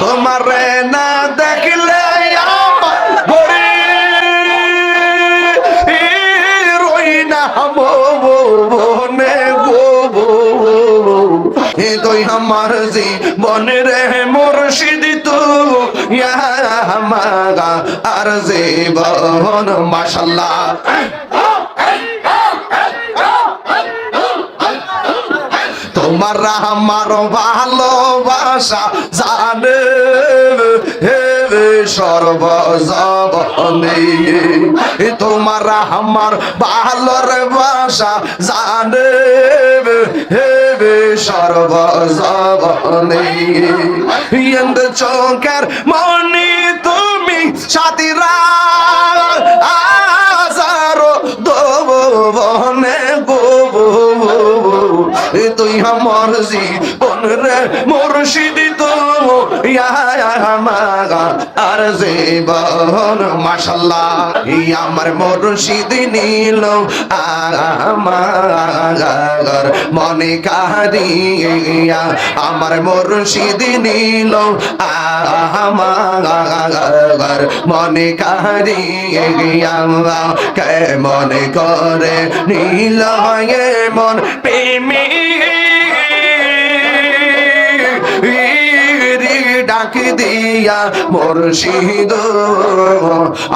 তোমার না দেখলে তুই আমার জীবনে রে মুর্শিদ তু আর জীবন মাশাল্লাহ। তোমার আমার ভালোবাসা জানে হে সর্বজবনে তোমার আমার ভালোর বাসা জানে হে সর্বজবনে চোখের মনি তুই আমার জীবন রে মুর্শিদ আমার মুর্শিদ নিল আমার মনে কারিয়া আমার মুর্শিদ নিল আমার মনে কারিয়া কে মনে করে নীল মন প্রেমী ডাক দিয়া মুর্শিদ,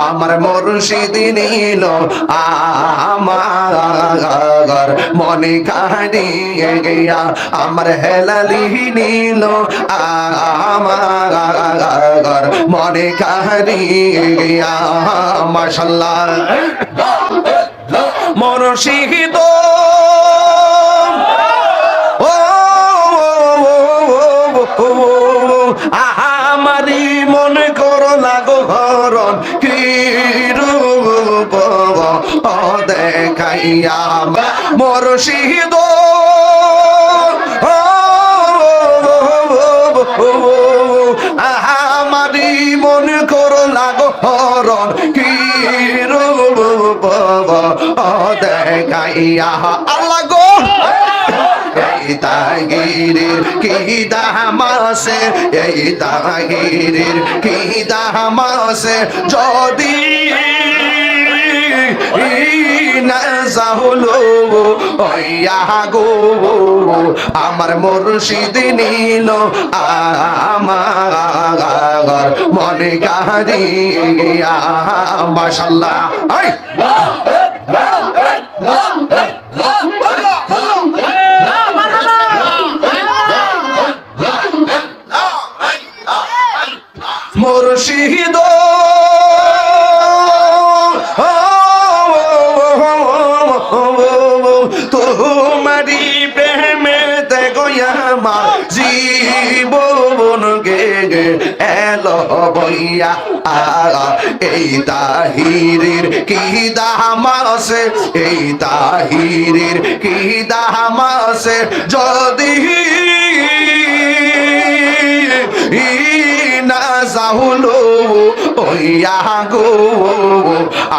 আমার মুর্শিদ নিল আমার মনে কাহিয়ে গিয়া আমার হেলালি নিল আমার মনে কাহিয়ে গিয়া মাশাল্লাহ। মুর্শিদ দেখাইয়া মরশিদ আমারি মনে করো লাগো হরণ কি রূপ দেখাইয়া আল্লাহ গো। তাগিরির কি দামাসে, এই তাগিরির কি দামাসে, যদি আমার মুর্শিদ নিল আমার মনে আই মুর্শিদ বইয়া এই তাহিরের কি আছে? এই তাহিরের কি আছে? যদি না যাহুলো ওইয়া গো,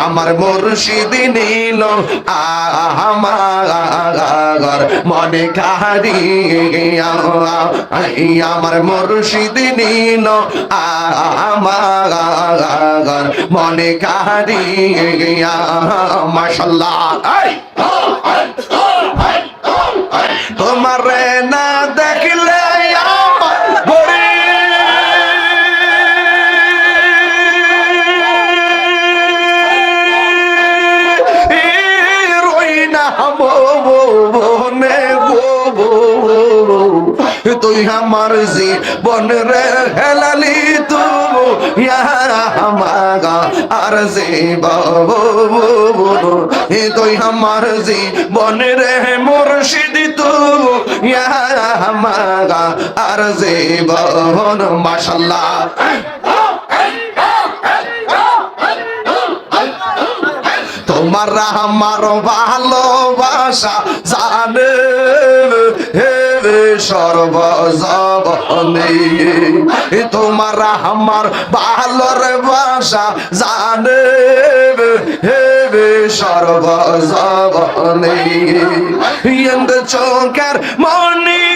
আমার মুর্শিদ নিল, আমার মনে কারিয়া আমার মুর্শিদ নিল, আমার মনে কারিয়া মাশাল্লাহ। তোমার না তুই আমার জীবন রে হেলালি তু আর জীবন তুই আমার জীবন রে মুর্শিদ তু আর জীবন মাশাল্লাহ। তোমার আমার ভালোবাসা জানে সর্বজবনে তোমার আমার ভালোর বাসা জানে। হেবে সর্বজবনে চোখের মনি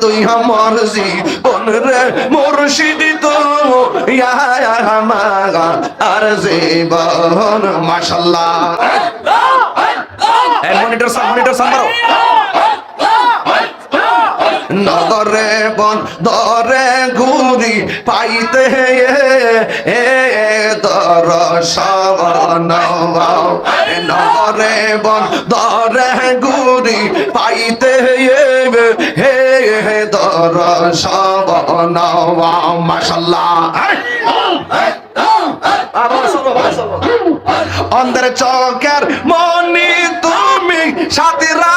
তুই আমার জীবন রে মুর্শিদ তো আমার আর জীবন মাশাল্লাহ। মনিটর সাম মনিটর সাম নগরে বন দরে ঘুরি পাইতে এ দর নগরে বন দরে ঘুরি পাইতে হে দর সবন মাশাল্লাহ। অন্ধের চকের মনি তুমি সাথীরা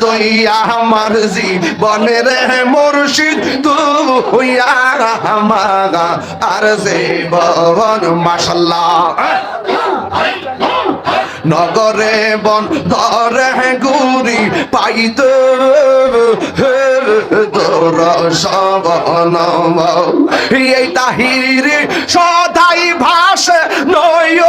তুই আমার জীবনের মুর্শিদ তুই আমার আর জীবন মাশাল্লাহ নগরে বন ধরে গুরি পাইত এই তাহির সদাই ভাস নয়।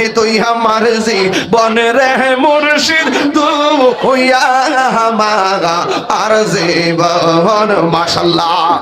এ তুই আমার জীবন রে মুর্শিদ তু হইয়া আমার জীবন মাশাল্লাহ।